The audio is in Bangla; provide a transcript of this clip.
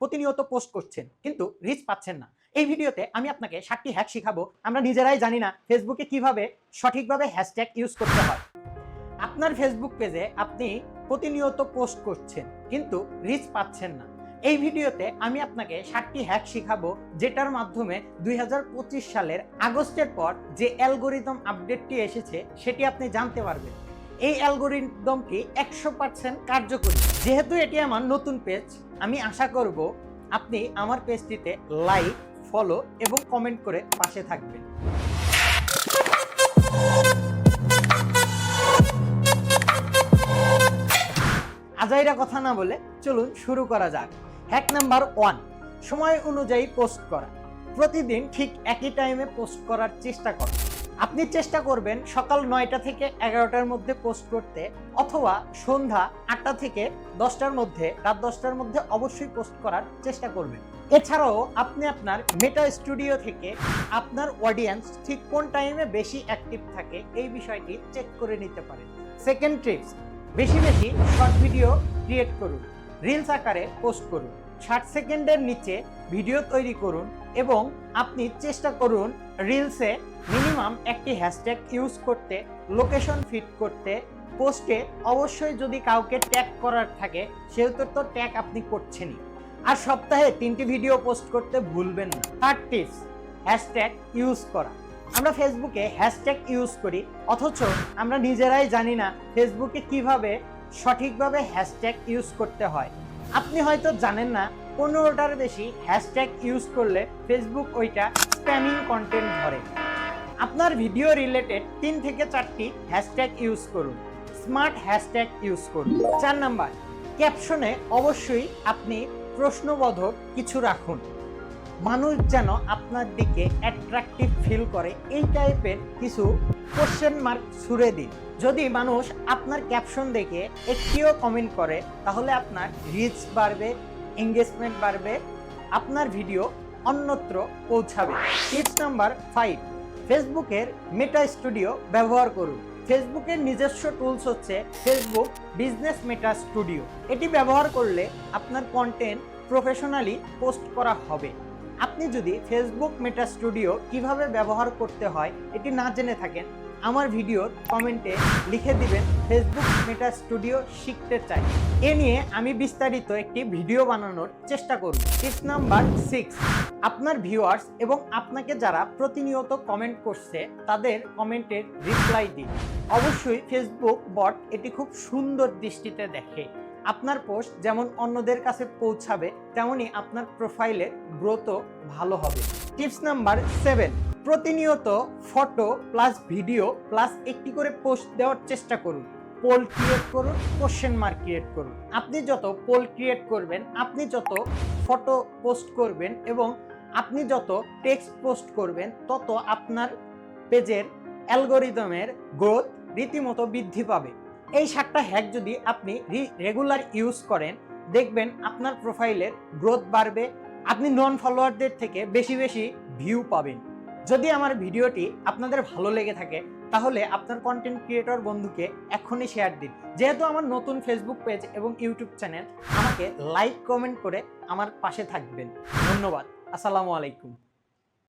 প্রতিনিয়ত পোস্ট করছেন, কিন্তু রিচ পাচ্ছেন না। এই ভিডিওতে আমি আপনাকে সাতটি হ্যাক শিখাবো। আমরা নিজেরাই জানি না ফেসবুকে কীভাবে সঠিকভাবে হ্যাশট্যাগ ইউজ করতে হয়। আপনার ফেসবুক পেজে আপনি প্রতিনিয়ত পোস্ট করছেন, কিন্তু রিচ পাচ্ছেন না। এই ভিডিওতে আমি আপনাকে সাতটি হ্যাক শিখাবো, যেটার মাধ্যমে দুই হাজার পঁচিশ সালের আগস্টের পর যে অ্যালগোরিদম আপডেটটি এসেছে, সেটি আপনি জানতে পারবেন। এই অ্যালগোরিদমটি একশো পার্সেন্ট কার্যকরী। যেহেতু এটি আমার নতুন পেজ, আমি আশা করব আপনি আমার পেজটিতে লাইক, ফলো এবং কমেন্ট করে পাশে থাকবেন। আজাইরা কথা না বলে চলুন শুরু করা যাক। হ্যাক নাম্বার ওয়ান, সময় অনুযায়ী পোস্ট করা। প্রতিদিন ঠিক একই টাইমে পোস্ট করার চেষ্টা করুন। আপনি চেষ্টা করবেন সকাল নয়টা থেকে এগারোটার মধ্যে পোস্ট করতে অথবা সন্ধ্যা আটটা থেকে দশটার মধ্যে, রাত দশটার মধ্যে অবশ্যই পোস্ট করার চেষ্টা করবেন। এছাড়াও আপনি আপনার মেটা স্টুডিও থেকে আপনার অডিয়েন্স ঠিক কোন টাইমে বেশি অ্যাক্টিভ থাকে এই বিষয়টি চেক করে নিতে পারেন। সেকেন্ড ট্রিপস বেশি বেশি শর্ট ভিডিও ক্রিয়েট করুন। রিলস আকারে পোস্ট করুন। ষাট সেকেন্ডের নিচে ভিডিও তৈরি করুন। এবং আপনি চেষ্টা করুন রিলসে মিনিমাম একটি হ্যাশট্যাগ ইউজ করতে, লোকেশন ফিট করতে, পোস্টে অবশ্যই যদি কাউকে ট্যাগ করার থাকে, সেহেতু তো ট্যাগ আপনি করছেনই। আর সপ্তাহে তিনটি ভিডিও পোস্ট করতে ভুলবেন না। থার্ড টিপস, হ্যাশট্যাগ ইউজ করা। আমরা ফেসবুকে হ্যাশট্যাগ ইউজ করি, অথচ আমরা নিজেরাই জানি না ফেসবুকে কীভাবে সঠিকভাবে হ্যাশট্যাগ ইউজ করতে হয়। আপনি হয়তো জানেন না পনেরোটার বেশি হ্যাশট্যাগ ইউজ করলে ফেসবুক ওইটা স্প্যামিং কন্টেন্ট ধরে। আপনার ভিডিও রিলেটেড তিন থেকে চারটি হ্যাশট্যাগ ইউজ করুন। স্মার্ট হ্যাশট্যাগ ইউজ করুন। চার নাম্বার ক্যাপশনে অবশ্যই আপনি প্রশ্নবোধক কিছু রাখুন। মানুষ যেন আপনার দিকে অ্যাট্রাকটিভ ফিল করে, এই টাইপের কিছু কোশ্চেন মার্ক ছুড়ে দিন। যদি মানুষ আপনার ক্যাপশন দেখে একটিও কমেন্ট করে, তাহলে আপনার রিচ বাড়বে এঙ্গেজমেন্ট বাড়বে, আপনার ভিডিও অন্যত্র পৌঁছাবে। টিপস নাম্বার ফাইভ ফেসবুকের মেটা স্টুডিও ব্যবহার করুন। ফেসবুকের নিজস্ব টুলস হচ্ছে ফেসবুক বিজনেস মেটা স্টুডিও এটি ব্যবহার করলে আপনার কন্টেন্ট প্রফেশনালি পোস্ট করা হবে। আপনি যদি ফেসবুক মেটা স্টুডিও কীভাবে ব্যবহার করতে হয়, এটি না জেনে থাকেন আমার ভিডিওর কমেন্টে লিখে দিবেন ফেসবুক মেটা স্টুডিও শিখতে চাই। এ নিয়ে আমি বিস্তারিত একটি ভিডিও বানানোর চেষ্টা করব। টিপস নাম্বার সিক্স আপনার ভিউয়ার্স এবং আপনাকে যারা প্রতিনিয়ত কমেন্ট করছে, তাদের কমেন্টের রিপ্লাই দিন। অবশ্যই ফেসবুক বট এটি খুব সুন্দর দৃষ্টিতে দেখে। আপনার পোস্ট যেমন অন্যদের কাছে পৌঁছাবে, তেমনি আপনার প্রোফাইলের গ্রোথও ভালো হবে। টিপস নাম্বার সেভেন প্রতিনিয়ত ফটো প্লাস ভিডিও প্লাস একটি করে পোস্ট দেওয়ার চেষ্টা করুন। পোল ক্রিয়েট করুন কোশ্চেন মার্ক ক্রিয়েট করুন। আপনি যত পোল ক্রিয়েট করবেন, আপনি যত ফটো পোস্ট করবেন এবং আপনি যত টেক্সট পোস্ট করবেন, তত আপনার পেজের অ্যালগোরিদমের গ্রোথ রীতিমতো বৃদ্ধি পাবে। এই সাতটা হ্যাক যদি আপনি রেগুলার ইউজ করেন, দেখবেন আপনার প্রোফাইলের গ্রোথ বাড়বে, আপনি নন ফলোয়ারদের থেকে বেশি বেশি ভিউ পাবেন। যদি আমার ভিডিওটি আপনাদের ভালো লেগে থাকে, তাহলে আপনার কন্টেন্ট ক্রিয়েটর বন্ধুকে এখনই শেয়ার দিন। যেহেতু আমার নতুন ফেসবুক পেজ এবং ইউটিউব চ্যানেল আমাকে লাইক কমেন্ট করে আমার পাশে থাকবেন। ধন্যবাদ। আসসালামু আলাইকুম।